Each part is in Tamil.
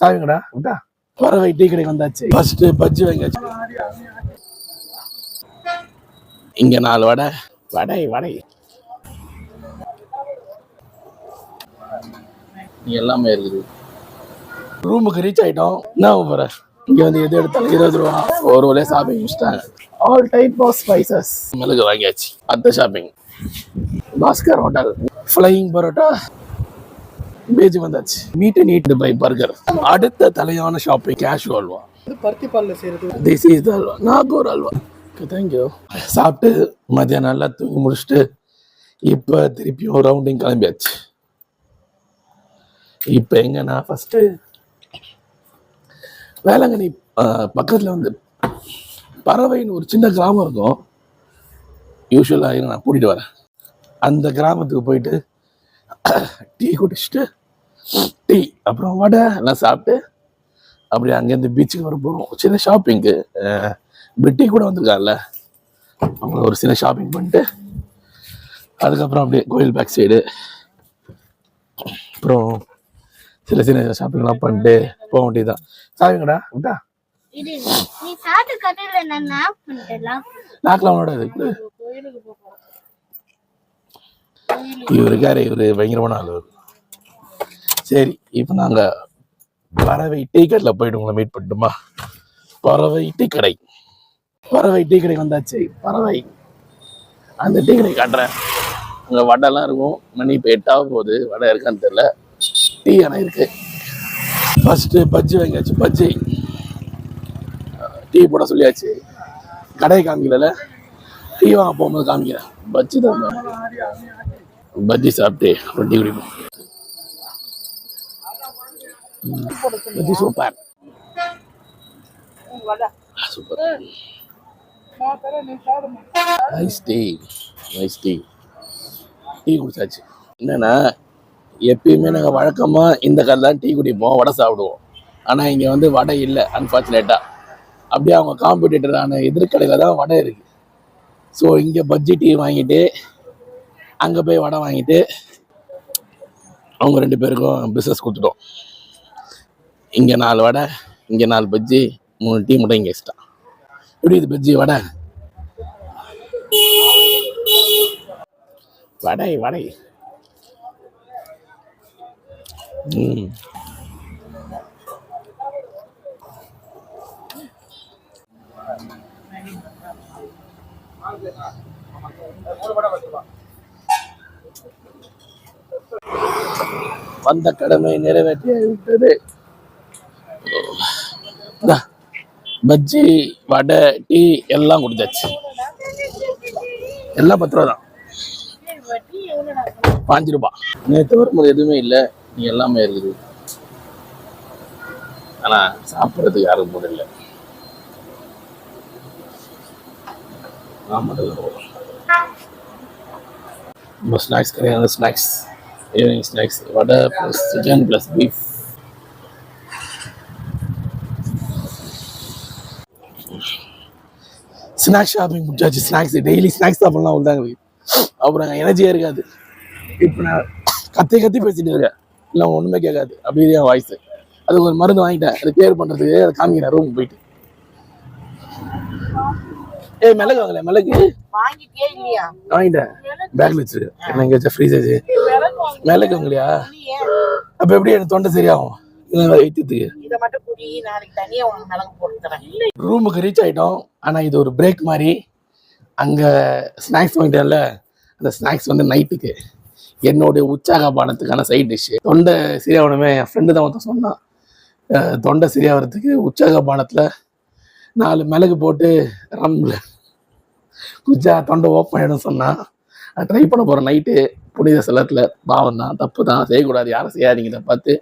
சாவிங்கடா விட்டா பறவை டீ கடைக்கு வந்தாச்சு. ஃபர்ஸ்ட் பஜ்ஜி வாங்கியாச்சு. இங்க நாலு வடை. வடை வடை. எல்லாமே இருக்குது. ரூமுக்கு ரீச் ஆயிட்டோம். என்ன போற? இங்க வந்து எது எடுத்தாலும் இருபது ரூபா. ஒரு வழியா ஷாப்பிங் முடிச்சிட்டாங்க. ஆல் டைப் ஆஃப் ஸ்பைசஸ் மிளகு வாங்கியாச்சு. அடுத்த shopping Bhaskar hotel flying parotta. Page வந்தாச்சு. Meet and eat by burger அடுத்த தலையான ஷாப்பிங் கேஷ் அல்வா பருத்தி பால்ல செய்யறது this is halwa. Nagore halwa. Thank you சாப்பிட்டு மதியம் நல்லா தூங்கி முடிச்சுட்டு இப்போ திருப்பியும் ரவுண்டிங் கிளம்பியாச்சு. இப்போ எங்கன்னா ஃபஸ்ட்டு வேளாங்கண்ணி பக்கத்தில் வந்து பறவைன்னு ஒரு சின்ன கிராமம் இருக்கும். யூஸ்வலாக நான் கூட்டிகிட்டு வரேன். அந்த கிராமத்துக்கு போயிட்டு டீ குடிச்சிட்டு டீ அப்புறம் வடை எல்லாம் சாப்பிட்டு அப்படியே அங்கேருந்து பீச்சுக்கு வர போகிறோம் சின்ன ஷாப்பிங்க்கு பிரிட்டி கூட வந்திருக்காங்கல்ல அவங்க ஒரு சின்ன ஷாப்பிங் பண்ணிட்டு அதுக்கப்புறம் அப்படியே கோயில் பேக் சைடு அப்புறம் சில சின்ன ஷாப்பிங்லாம் பண்ணிட்டு போக வேண்டியதுதான். சாவிங்கடா விட்டா? இது நீ சாப்பிட்டு கடையில நான் ஆஃப் பண்ணிட்டேன் நாக்கெலாம் விடாது கோயிலுக்கு இவர் இருக்காரு இவர் பயங்கரமான ஆள். சரி இப்போ நாங்கள் பறவை டீ கடையில் போயிட்டு உங்களை மீட் பண்ணட்டுமா? பறவை டீ கடை பறவை டீ கடை வந்தாச்சு. பறவை. அந்த டீ கடை காட்டுறேன். அங்கே வடைலாம் இருக்கும். மணி இப்போ எட்டாக போகுது. வடை இருக்கான்னு தெரியல. டீ ஆனால் இருக்கு. ஃபஸ்ட்டு பஜ்ஜி வாங்கியாச்சு. பஜ்ஜி. டீ போட சொல்லியாச்சு. கடை காமிக்கல. டீ வாங்க போகும்போது காமிக்கிறேன். பஜ்ஜி தான் பஜ்ஜி சாப்பிட்டு அப்புறம் டீ குடிப்போம். பஜ்ஜி சூப்பர். சூப்பர். நான் டீ டீ டீ குடிச்சாச்சு. என்னன்னா எப்பயுமே நாங்கள் வழக்கமாக இந்த கடை தான் டீ குடிப்போம் வடை சாப்பிடுவோம். ஆனால் இங்கே வந்து வடை இல்லை அன்ஃபார்ச்சுனேட்டாக அப்படியே அவங்க காம்படிட்டரான எதிர்கடையில் தான் வடை இருக்குது ஸோ இங்கே பஜ்ஜி டீ வாங்கிட்டு அங்கே போய் வடை வாங்கிட்டு அவங்க ரெண்டு பேருக்கும் பிஸ்னஸ் கொடுத்துட்டோம். இங்கே நாலு வடை இங்கே நாலு பஜ்ஜி மூணு டீ மட்டும் இங்கே எக்ஸ்ட்ரா எப்படி இது பஜ்ஜி வடை? வடை வடை. ம். வந்த கடமை நிறைவேற்றி பஜ்ஜி வடை டீ எல்லாம் கொடுத்தாச்சு எல்லாம் பத்து ரூபா தான் பாஞ்சு ரூபா. நேற்று வரும்போது எதுவுமே இல்லை. நீ எல்லாமே இருக்குது. ஆனா சாப்பிட்றதுக்கு யாரும் முடியல இல்லை. ஆமாம் நம்ம ஸ்நாக்ஸ் கிடையாது snacks evening snacks vada plus chicken plus beef snacks shopping முடிச்சாச்சு ஸ்நாக்ஸ் டெய்லி ஸ்நாக்ஸ் சாப்பிடலாம் உள்ளாங்க அப்புறம் எனர்ஜியாக இருக்காது. இப்போ நான் கத்தி கத்தி பேசிட்டு இருக்கேன். இல்லை ஒன்றுமே கேட்காது. அப்படியே என் வாய்ஸ் அதுக்கு ஒரு மருந்து வாங்கிட்டேன். அது கிளியர் பண்ணுறதுக்கு அதை காமிக்கிறேன் ரூம் போயிட்டு. ஏய் மிளகு வாங்கல மிளகு. வாங்கிட்டே இல்லையா? வாங்கிட்டேன். பேக்ல வச்சு என்ன எங்கேயாச்சும் ஃப்ரீஸ் ஆச்சு மிளகு வாங்கலையா. அப்போ எப்படி எனக்கு தொண்டை சரியாகும்? ரூமுக்கு ரீச் ஆயிட்டோம். ஆனா இது ஒரு பிரேக் மாதிரி. அங்க ஸ்நாக்ஸ் வாங்கிட்டேன்ல. அந்த ஸ்நாக்ஸ் வந்து நைட்டுக்கு என்னுடைய உற்சாக பானத்துக்கான சைட் டிஷ் தொண்டை சரியாகணுமே. என் ஃப்ரெண்டு தான் ஒருத்தன் சொன்னான். தொண்டை சரியாகிறதுக்கு உற்சாக பானத்துல நாலு மிளகு போட்டு ரம்ல குச்சா தொண்டை ஓப்பன் ஆகிடும் சொன்னான் ட்ரை பண்ண போகிறேன் நைட்டு புனித செலத்தில் பாவம் தான் தப்பு தான் செய்யக்கூடாது யாரும் செய்யாதீங்க பார்த்து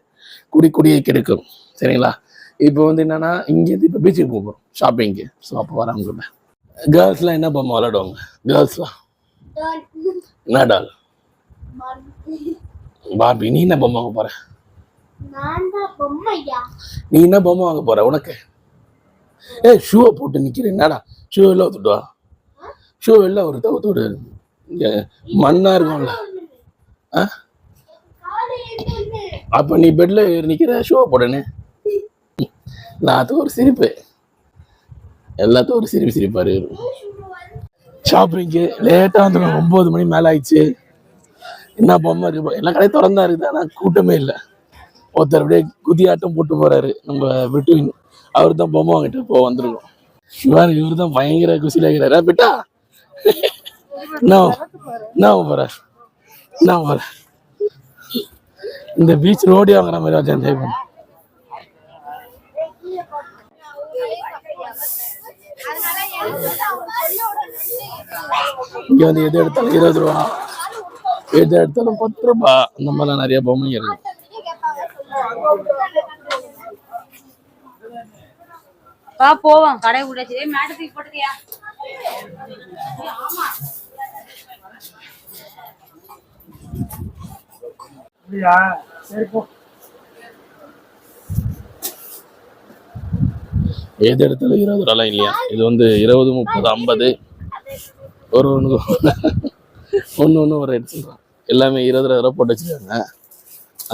குடி குடியை கெடுக்கும். சரிங்களா? இப்போ வந்து என்னன்னா இங்கேருந்து இப்போ பீச்சுக்கு போக போகிறோம் ஷாப்பிங்க்கு ஸோ அப்போ வரவங்க கேர்ள்ஸ்லாம் என்ன பொம்மை விளாடுவாங்க கேர்ள்ஸ்லாம் என்ன டால் பாபி நீ என்ன பொம்மை வாங்க பொம்மையா? நீ என்ன பொம்மை வாங்க போற உனக்கு? ஏ ஷூவை போட்டு நிக்கிறேன் என்னடா? ஷூ வெளில ஊத்துட்டு வா. ஷூ வெளில ஒரு தவிர்த்து விடு இங்க மண்ணா இருக்கும்ல. ஆ? அப்போ அப்ப நீ பெட்ல நிக்கிற ஷூவை போடனே எல்லாத்துக்கும் ஒரு சிரிப்பு. எல்லாத்துக்கும் ஒரு சிரிப்பு சிரிப்பாரு ஷாப்பிங்க்கு லேட்டாக வந்துடும். ஒம்பது மணி மேலே ஆயிடுச்சு. என்ன பொம்மை இருக்கு? எல்லா கடையும் திறந்தா இருக்குது ஆனால் கூட்டமே இல்லை. ஒருத்தர் அப்படியே குதியாட்டம் போட்டு போறாரு. நம்ம விட்டுவின் அவர் தான் பொம்மை வாங்கிட்டு போ வந்திருக்கோம். இவர் இவர் தான் பயங்கர குசியில் இருக்கிறாரு. பிட்டா. நான் நான் போற? நான் போற? இந்த பீச் ரோடி வாங்குற மாதிரி வச்சு என்ஜாய் பண்ண இங்க வந்து எது எடுத்தாலும் இருபது ரூபா. எது எடுத்தாலும் பத்து ரூபா. அந்த மாதிரிலாம் நிறைய பொம்மைங்க இருக்கு. வா போவோம். கடை விடாச்சு ஏய் மேட்டு தூக்கி போட்டுக்கியா எது எடுத்தாலும் இருபது ரூபாலாம் இல்லையா? இது வந்து இருபது முப்பது ஐம்பது. ஒரு ஒன்று ஒன்று ஒன்று ஒரு ரேட் சொல்கிறான் எல்லாமே இருபது இருபது ரூபா போட்டு வச்சுருக்காங்க.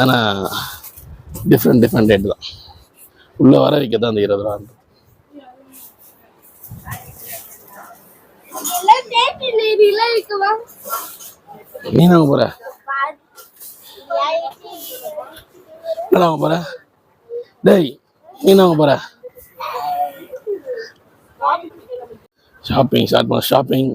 ஆனால் டிஃப்ரெண்ட் டிஃப்ரெண்ட் ரேட் தான். உள்ளே வர வைக்க தான் அந்த இருபது ரூபா நீ நாங்க போகிற என்ன வாங்க டேய் நீ நாங்க போகிற ஷாப்பிங் ஸ்டார்ட் பண்ண ஷாப்பிங்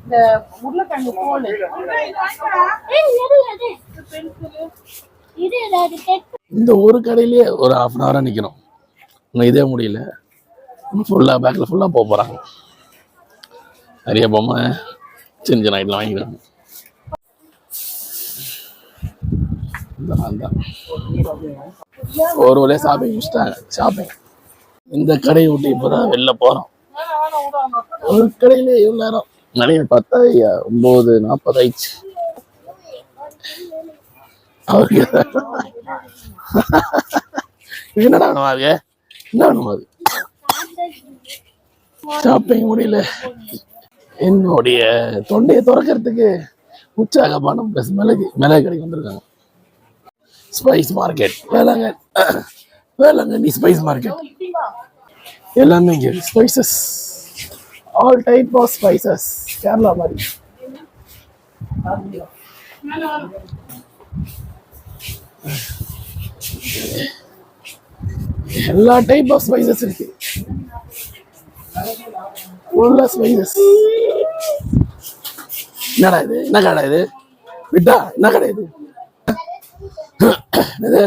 இந்த உருளைக்கிழங்கு இந்த ஒரு கடையிலேயே ஒரு ஹாஃப் அன் அவரா நிற்கணும் இன்னும் இதே முடியல. ஃபுல்லாக பேக்கில் ஃபுல்லாக போக போகிறாங்க நிறைய பொம்மை சின்ன சின்ன ஐட்டம் வாங்கிக்கிறாங்க. ஒரு வழியாக ஷாப்பிங் முடிச்சிட்டாங்க ஷாப்பிங் இந்த கடையை விட்டு இப்போ தான் வெளில போகிறோம் ஒரு கடையிலே இவ்வளோ நேரம். நிறைய பார்த்தா ஒம்பது நாற்பது ஆயிடுச்சு. அவருக்கு என்னடா வேணுமா அது என்ன அது. ஷாப்பிங் முடியல. என்னுடைய தொண்டையை திறக்கிறதுக்கு பணம் ப்ளஸ் மிளகு மிளகு கடைக்கு வந்திருக்காங்க. Spice market Velankanni Velankanni spice market எல்லாமே இங்கே spices all type of spices Kerala மாதிரி. எல்லா டைப் ஆஃப் ஸ்பைசஸ் இருக்கு. ஃபுல்லா ஸ்பைசஸ் என்னடா இது? என்ன கடை இது? விட்டா? என்ன கடை இது? இது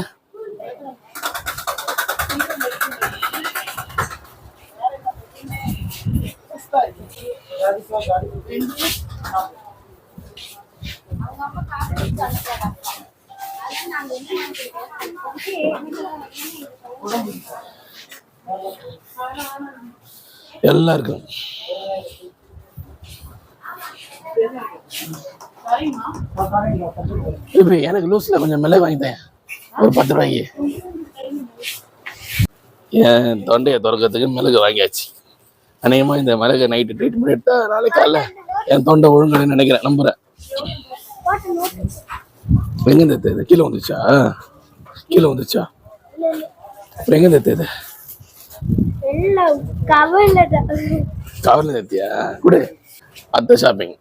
எல்லாம் இருக்கும் இப்போ எனக்கு லூஸ்ல கொஞ்சம் மிளகு வாங்கிட்டேன் ஒரு பத்து ரூபாய்க்கு. என் தொண்டையை திறக்கிறதுக்கு மிளகு வாங்கியாச்சு. அநேகமா இந்த மிளகு நைட்டு ட்ரீட்மெண்ட் எடுத்தால் நாளைக்கு காலைல என் தொண்டை ஒழுங்குன்னு நினைக்கிறேன் நம்புறேன். எங்க இந்த இது கீழே வந்துச்சா கீழே வந்துச்சா அப்புறம் எங்க இந்த கவர்ல தான். கவர்ல நிறுத்தியா குடு. அத்தை ஷாப்பிங்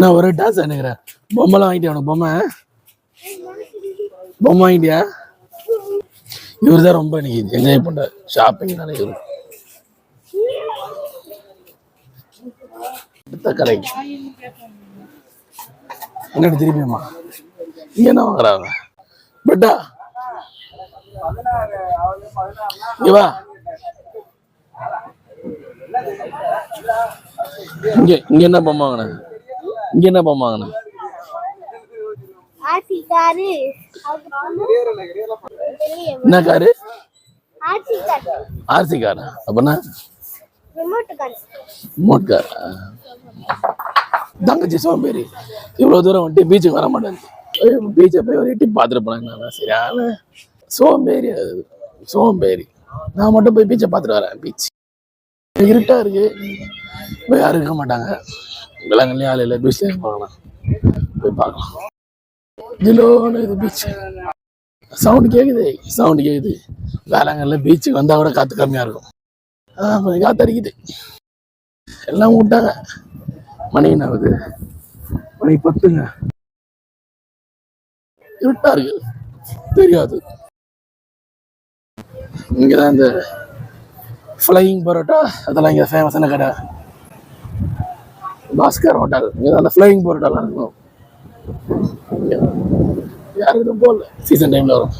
நான் ஒரு டான்ஸ் நினைக்கிறேன் பொம்மைலாம் வாங்கிட்டியா உனக்கு? பொம்மை? பொம்மை வாங்கிட்டியா? இவர் தான் ரொம்ப இன்னைக்கு என்ஜாய் பண்ணார் ஷாப்பிங் இவர். அடுத்த கடைக்கு. என்னடி திரும்பியம்மா என்ன வாங்குறாங்க? பட்டா. இங்க வா இங்க இங்க என்ன பொம்மை வாங்கின இங்க என்ன பொம்மை வாங்கின ஆசிக்காரு என்ன காரு? ஆர்சி காரா. அப்படின்னா ரிமோட் கார். தங்கச்சி சோம்பேறி இவ்வளோ தூரம் வந்துட்டு பீச்சுக்கு வர மாட்டேன் பீச்சை போய் ஒரு எட்டி பார்த்துட்டு போனாங்க சரியான சோம்பேறி அது. சோம்பேறி. நான் மட்டும் போய் பீச்சை பார்த்துட்டு வரேன். பீச். இருட்டா இருக்கு. போய் யாரும் இருக்க மாட்டாங்க. விலங்குலேயும் ஆள் இல்லை. பீச்சில் பார்க்கலாம் போய் பார்க்கலாம். ஜிலோன்னு இது பீச் சவுண்டு கேட்குது சவுண்டு கேட்குது வேளாங்கல்ல பீச்சுக்கு வந்தால் கூட காற்று கம்மியாக இருக்கும். கொஞ்சம் காற்று அடிக்குது. எல்லாம் விட்டாங்க. மணி என்ன ஆகுது? மணி பத்துங்க. இருட்டா இருக்கு. தெரியாது. இங்கே தான் இந்த ஃப்ளையிங் பரோட்டா அதெல்லாம் இங்கே ஃபேமஸான கடை. பாஸ்கர் ஹோட்டல். இங்கே தான் அந்த ஃப்ளையிங் பரோட்டாலாம் இருக்கும். யாருக்கும் போகல சீசன் டைமில் வரும்.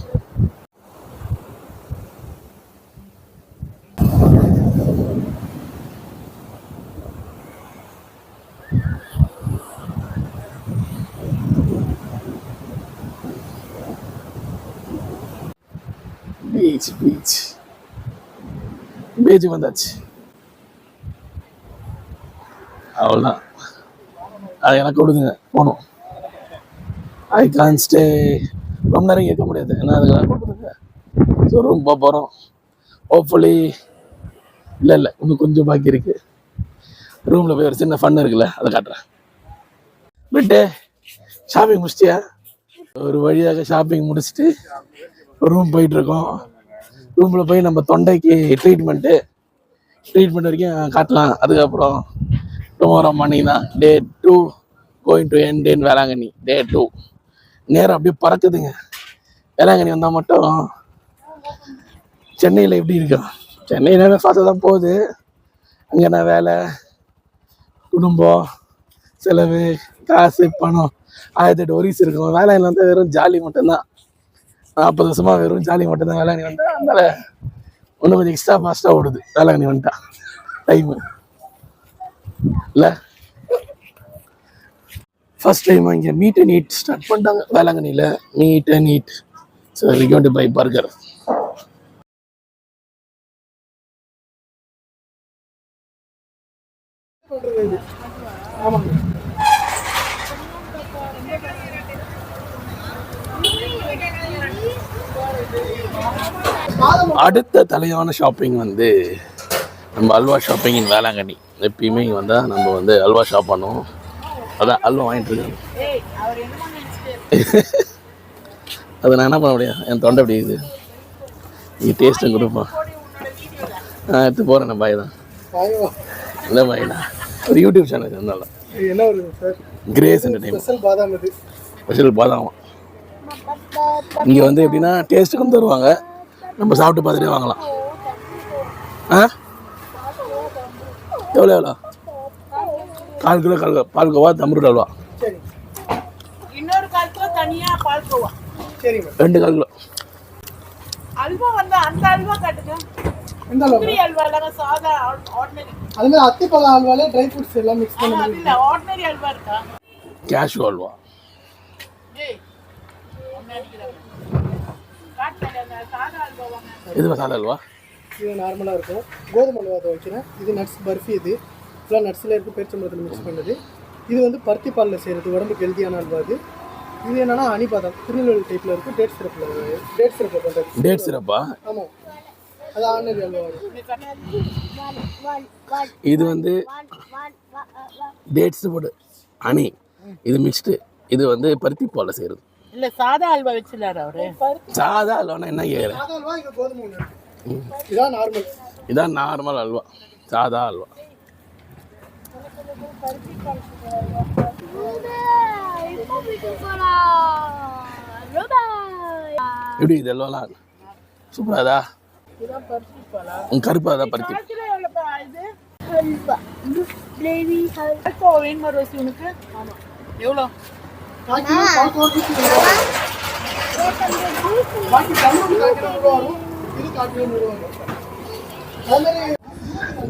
பீச் பீச் பீச்சுக்கு வந்தாச்சு. அவ்வளோதான் அது எனக்கு கொடுங்க போகணும் ஐ கான் ஸ்டே ரொம்ப நேரம் கேட்க முடியாது. ஏன்னா அதுக்கெல்லாம் கொடுத்துருங்க ஸோ ரூம் போக போகிறோம் ஹோப்ஃபுல்லி இல்லை இல்லை. இன்னும் கொஞ்சம் பாக்கி இருக்கு. ரூமில் போய் ஒரு சின்ன ஃபன் இருக்குல்ல அதை காட்டுறேன். பிட்டு ஷாப்பிங் முடிச்சிட்டியா? ஒரு வழியாக ஷாப்பிங் முடிச்சுட்டு ரூம் போயிட்டுருக்கோம் ரூமில் போய் நம்ம தொண்டைக்கு ட்ரீட்மெண்ட்டு ட்ரீட்மெண்ட் வரைக்கும் காட்டலாம். அதுக்கப்புறம் டுமாரோ மார்னிங் தான். டே டூ கோயிங் டு என் டேன் வேளாங்கண்ணி டே டூ நேரம் அப்படியே பறக்குதுங்க. வேளாங்கண்ணி வந்தால் மட்டும் சென்னையில் எப்படி இருக்கும்? சென்னையில் ஃபாஸ்ட்டாக தான் போகுது. அங்கேனா வேலை? குடும்பம் செலவு காசு பணம். ஆயிரத்தி எட்டு ஒரிஸ் இருக்கும். வேலையில் வந்து வெறும் ஜாலி மட்டும்தான். நாற்பது வருஷமா வெறும் ஜாலி மட்டும்தான் வேளாங்கண்ணி வந்துட்டா அதனால இன்னும் கொஞ்சம் எக்ஸ்ட்ரா ஃபாஸ்ட்டாக ஓடுது. வேளாங்கண்ணி வந்துட்டான் டைமு இல்லை? ஃபர்ஸ்ட் டைம் இங்கே மீட் அண்ட் ஈட் ஸ்டார்ட் பண்ணிட்டாங்க வேளாங்கண்ணியில். மீட் அண்ட் ஈட் ஸோ ரிகோண்டு பை பர்கர் அடுத்த தலையான ஷாப்பிங் வந்து நம்ம அல்வா ஷாப்பிங் இன் வேளாங்கண்ணி. எப்பயுமே இங்கே வந்தால் நம்ம வந்து அல்வா ஷாப் பண்ணுவோம். அதான் அல்வா வாங்கிட்டு நினைச்சிட்டு அதை நான் என்ன பண்ண முடியும்? என் தொண்டை அப்படி இருக்குது? நீ டேஸ்ட்டும் கொடுப்போம் ஆ எடுத்து போகிறேன் நான் பாய் தான். இல்லை பாய்ண்ணா ஒரு யூடியூப் சேனல் இருந்தால என்ன கிரேஸ் என்டர்டைன்மெண்ட் ஸ்பெஷல் பாதாம் இது. ஸ்பெஷல் பாதாம். இங்கே வந்து எப்படின்னா டேஸ்ட்டுக்கும் தருவாங்க. நம்ம சாப்பிட்டு பார்த்துட்டே வாங்கலாம். ஆ? எவ்வளோ எவ்வளோ கால் கிலோ கால் கிலோ பால்கோவா தம்ருட் அல்வா. சரி இன்னொரு காலத்துல தனியா பால்கோவா சரி மேம் ரெண்டு கால் கிலோ. அல்வா வந்து அந்த அல்வா காட்டுங்க. முந்திரி அல்வா இல்லைங்க சாதா ஆர்டினரி அது மாதிரி அத்திப்பழம் அல்வாலே ட்ரை ஃப்ரூட்ஸ் எல்லாம் மிக்ஸ் பண்ணி இல்ல. ஆர்டினரி அல்வா இருக்கா? கேஷ்யூ அல்வா. ஏய் இது மசாலா அல்வா? இது நார்மலாக இருக்கும். கோதுமை அல்வா அதை வைக்கிறேன் இது நட்ஸ் பர்ஃபி இது. ஃபுல்லாக நட்ஸில் இருக்கு பேரிச்சம்பழத்தில் மிக்ஸ் பண்ணது இது வந்து பருத்தி பாலில் செய்கிறது உடம்புக்கு ஹெல்த்தியான அல்வா இது இது என்னன்னா அனிபாதம் திருநெல்வேலி டைப்பில் இருக்கும் டேட் சிறப்பில் டேட் சிறப்பில் பண்ணுறது டேட் சிரப்பா ஆமாம் அது அல்வா வரும் இது வந்து டேட்ஸ் போட்டு அணி இது மிக்ஸ்டு இது வந்து பருத்தி பாலில் செய்கிறது இல்ல சாதா அல்வா வச்சிருந்தாரு அவரு? சாதா அல்வானா என்ன இருக்கு இதான் நார்மல் இதான் நார்மல் அல்வா. சாதா அல்வா. எப்படி இது அல்வாலாம்? சூப்பராதா இதான் பருத்தி பாலா. உங்க கருப்பா தான் பருத்தி? கிலோ எவ்வளோப்பா இது? பால்கோவா வேணுமா ரோசி உனக்கு? ஆமா. எவ்வளோ?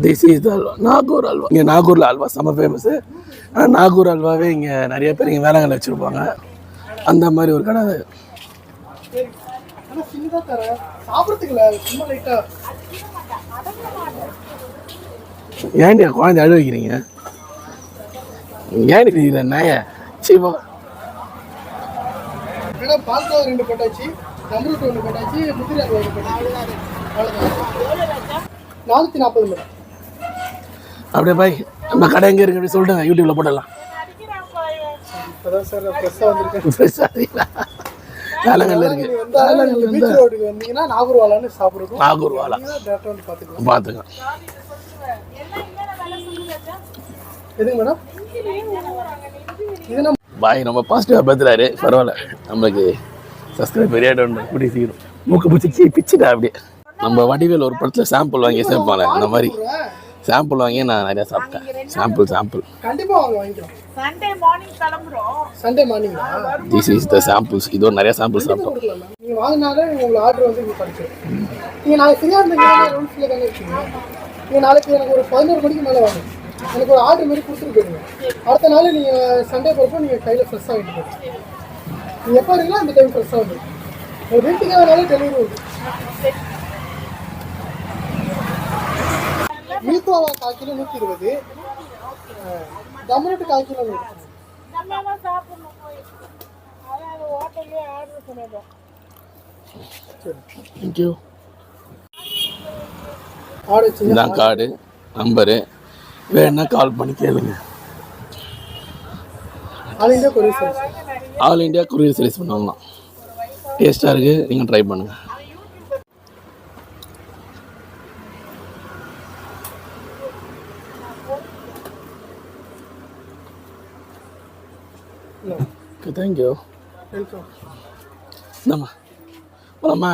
திஸ் இஸ் அல்வா நாகூர் அல்வா இங்கே நாகூரில் அல்வா செம்ம ஃபேமஸு ஆனால் நாகூர் அல்வாவே இங்கே நிறைய பேர் இங்கே வேளாங்கல்ல வச்சுருப்பாங்க. அந்த மாதிரி ஒரு கடை ஏன்டி குழந்தை அழு வைக்கிறீங்க ஏன்டி நாய? சீப்பா ஏன்னா பால்கோவா ரெண்டு போட்டாச்சு நம்ரூட் ஒன்று போட்டாச்சு முந்திரி அல்வா ஒன்று போட்டாச்சு. அவ்வளோதான் நானூற்றி நாற்பது மேடம். அப்படியே பாய் நம்ம கடை எங்கே இருக்கு சொல்லிட்டு யூடியூப்ல போட்டுடலாம். இப்போதான் சார் ஃப்ரெஷ்ஷாக வந்திருக்கேன். சரிங்களா வேலைங்கள்ல இருக்கு. வந்தாலும் நீங்க பீச் ரோடுக்கு வந்தீங்கன்னா நாகூர்வாலான்னு சாப்பிடுறோம் நாகூர் வாழா டேரக்டாக வந்து பார்த்துக்கலாம். பார்த்துங்க எதுங்க மேடம்? பாய் நம்ம பாசிட்டிவாக பேசுறாரு. பரவாயில்ல. நம்மளுக்கு சப்ஸ்கிரைப் பெரிய கூடி சீக்கிரம் மூக்கு பிடிச்சி பிச்சுட்டா அப்படியே. நம்ம வடிவேல் ஒரு படத்தில் சாம்பிள் வாங்கி சேர்ப்பாங்க அந்த மாதிரி. சாம்பிள் வாங்கி நான் நிறையா சாப்பிட்டேன். Sample sample this is the samples இதோ நிறைய சாம்பிள் சாப்பிட்டோம். நீங்கள் நாளைக்கு எனக்கு ஒரு பதினோரு மணிக்கு மேலே வாங்க. எனக்கு ஒரு ஆர்டர் மாதிரி கொடுத்துட்டு போயிடுங்க அடுத்த நாள் நீங்கள் சண்டே போகிறப்போ நீங்கள் கையில் ஃப்ரெஷ்ஷாக வாங்கிட்டு போயிடுங்க நீங்கள் எப்போ வரீங்களோ அந்த டைம் ஃப்ரெஷ்ஷாக வந்து ஒரு வீட்டுக்கு வேணாலும் டெலிவரி உண்டு. மீத்தோவா கால் கிலோ நூற்றி இருபது. டமரட்டு கால் கிலோ நூறு. Thank you card number. வேணா கால் பண்ணி கேளுங்க. ஆல் இந்தியா கொரியர் சர்வீஸ் பண்ணுவாங்களாம் டேஸ்ட்டாக இருக்குது நீங்கள் ட்ரை பண்ணுங்கள் ஓகே தேங்க்யூ வெல்கம் இந்தாம்மா. போலாமா?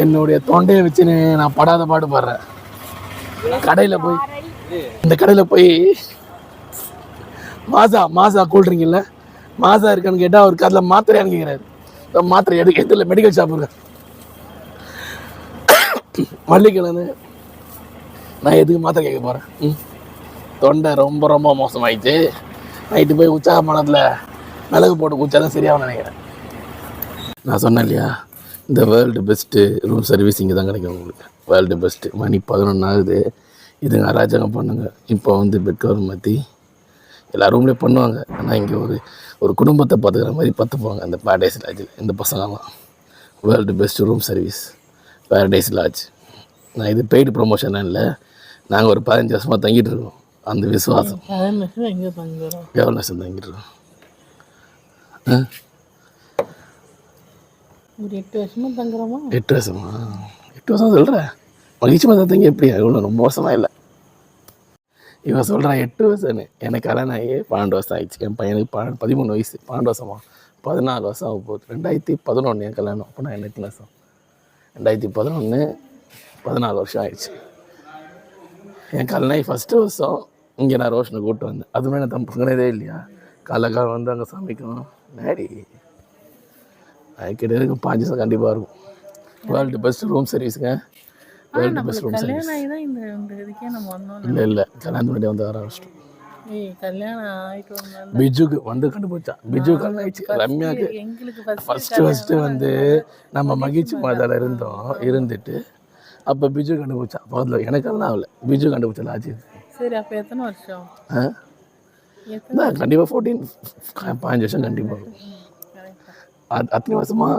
என்னுடைய தொண்டையை வச்சுன்னு நான் படாத பாடு பாடுறேன். கடையில் போய் இந்த கடையில் போய் மாசா மாசா கூல்ட்ரிங்க் இல்லை. மாசா இருக்கான்னு கேட்டால் அவருக்கு அதில் மாத்திரையான்னு கேட்குறாரு இந்த மாத்திரை எடு எதில் மெடிக்கல் ஷாப் இருக்கு. மல்லிக்கிழங்கு நான் எதுக்கு மாத்திரை கேட்க போகிறேன் ம். தொண்டை ரொம்ப ரொம்ப மோசமாயிடுச்சு. நைட்டு போய் உற்சாக மனத்தில் மிளகு போட்டு குச்சா தான் நினைக்கிறேன். நான் சொன்னேன் இல்லையா? இந்த வேர்ல்டு பெஸ்ட்டு ரூம் சர்வீஸ் இங்கே தான் கிடைக்கும் உங்களுக்கு. World best. மணி பதினொன்று ஆகுது. இதுங்க அராஜகம் பண்ணுங்க. இப்போ வந்து பெட் கவர் மாற்றி எல்லா ரூம்லேயும் பண்ணுவாங்க. ஆனால் இங்கே ஒரு ஒரு குடும்பத்தை பார்த்துக்கிற மாதிரி பார்த்துப்பாங்க. அந்த பேரடைஸ் லாட்ஜில் இந்த பசங்கள்லாம். World best room service paradise lodge நான் இது பெய்டு ப்ரொமோஷன் இல்லை. நாங்கள் ஒரு பதினஞ்சு வருஷமாக தங்கிட்டு இருக்கோம். அந்த விசுவாசம். வருஷம் தங்கிட்டு இருக்கோம்? ஒரு எட்டு வருஷமா தங்குறோமா? எட்டு வருஷமா? எட்டு வருஷம் சொல்கிறேன் மகிழ்ச்சி மதம் எப்படி இவ்வளோ ரொம்ப வருஷமாக இல்லை. இவன் சொல்கிறான் எட்டு வருஷம்னு. எனக்கு கல்யாணம் ஆகி பன்னெண்டு வருஷம் ஆயிடுச்சு. என் பையனுக்கு ப பதிமூணு வயசு. பன்னெண்டு வருஷமா? பதினாலு வருஷம் ஆக போகுது. ரெண்டாயிரத்தி பதினொன்று என் கல்யாணம். அப்போ நான் எட்டு வருஷம் ரெண்டாயிரத்தி பதினொன்று பதினாலு வருஷம் ஆயிடுச்சு. என் கல்யாணம் ஃபஸ்ட்டு வருஷம் இங்கே நான் ரோஷனை கூப்பிட்டு வந்தேன். அதுவுமே நான் தம்புங்கிறதே இல்லையா? காலை காலம் வந்து அங்கே சமைக்கணும். நேடி அதுக்கிட்ட இருக்கும். பாஞ்சு வருஷம் கண்டிப்பாக இருக்கும். வேர்ல்டு பெஸ்ட் ரூம் சர்வீஸுங்க வேர்ல்டு பெஸ்ட் ரூம் சர்வீஸ் கல்யாணம் ஆகி தான் இந்த இந்த இதுக்கே நம்ம வந்தோம் இல்லை இல்லை. கல்யாணம் முன்னாடி வந்து வர ஆரம்பிச்சிட்டோம். பிஜுக்கு வந்து கண்டுபிடிச்சான் பிஜு கல்யாணம் ஆயிடுச்சு. ரம்யாக்கு ஃபர்ஸ்ட் ஃபஸ்ட்டு வந்து நம்ம மகிழ்ச்சி மாதால இருந்தோம் இருந்துட்டு. அப்போ பிஜு கண்டுபிடிச்சான் பக்கத்தில் எனக்கு எல்லாம் ஆகல. பிஜு கண்டுபிடிச்சல ஆச்சு சரி அப்போ எத்தனை வருஷம்? கண்டிப்பாக ஃபோர்டீன் பாஞ்சு வருஷம் கண்டிப்பாக அது அத்தனை வருஷமாக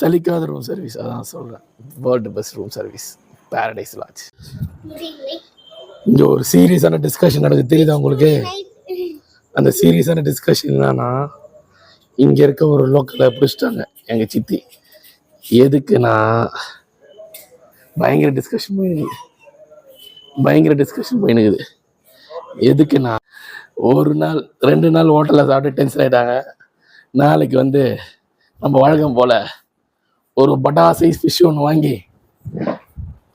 சலிக்காத ரூம் சர்வீஸ் அதான் சொல்கிறேன் world best room service paradise lodge இங்கே ஒரு சீரியஸான டிஸ்கஷன் நடக்குது. தெரியுதா உங்களுக்கு? அந்த சீரியஸான டிஸ்கஷன் என்னன்னா இங்கே இருக்க ஒரு லோக்கலை பிடிச்சிட்டாங்க எங்கள் சித்தி. எதுக்குன்னா பயங்கர டிஸ்கஷன் போய் பயங்கர டிஸ்கஷன் போயினுக்குது. எதுக்குன்னா ஒரு நாள் ரெண்டு நாள் ஹோட்டலில் சாப்பிட்டு டென்ஷன் ஆகிட்டாங்க நாளைக்கு வந்து நம்ம வழக்கம் போல் ஒரு பட்டா சைஸ் ஃபிஷ் ஒன்று வாங்கி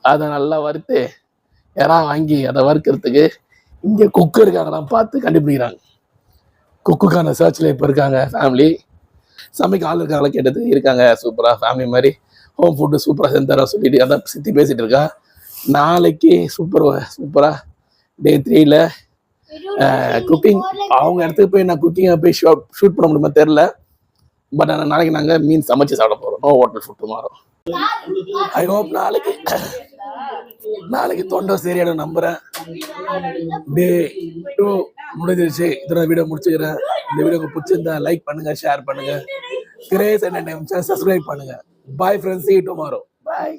அதை நல்லா வறுத்து யாரா வாங்கி அதை வறுக்கிறதுக்கு இங்கே குக்கு இருக்காங்களாம் பார்த்து கண்டுபிடிக்கிறாங்க. குக்குக்கான சர்ச்சில் இப்போ இருக்காங்க ஃபேமிலி சமைக்க ஆள் இருக்காங்களா கேட்டது இருக்காங்க சூப்பராக ஃபேமிலி மாதிரி. ஹோம் ஃபுட்டு சூப்பராக செஞ்சு தர சொல்லிட்டு அதான் சித்தி பேசிகிட்டு இருக்கா. நாளைக்கு சூப்பர் சூப்பராக டே த்ரீல குக்கிங் அவங்க இடத்துக்கு போய் நான் குக்கிங்கை போய் ஷூட் ஷூட் பண்ண முடியுமா தெரில பட் ஆனால் நாளைக்கு நாங்கள் மீன் சமைச்சு சாப்பிட போகிறோம் நோ ஹோட்டல் ஃபுட் மாறும் ஐ ஹோப் நாளைக்கு நாளைக்கு தொண்டை சரியான நம்புறேன். டே டூ முடிஞ்சிருச்சு. இதோட வீடியோ முடிச்சுக்கிறேன். இந்த வீடியோ பிடிச்சிருந்தா லைக் பண்ணுங்க ஷேர் பண்ணுங்க. கிரேஸ் என்ன டைம் சப்ஸ்கிரைப் பண்ணுங்க. பாய் ஃப்ரெண்ட்ஸ் டுமாரோ பாய்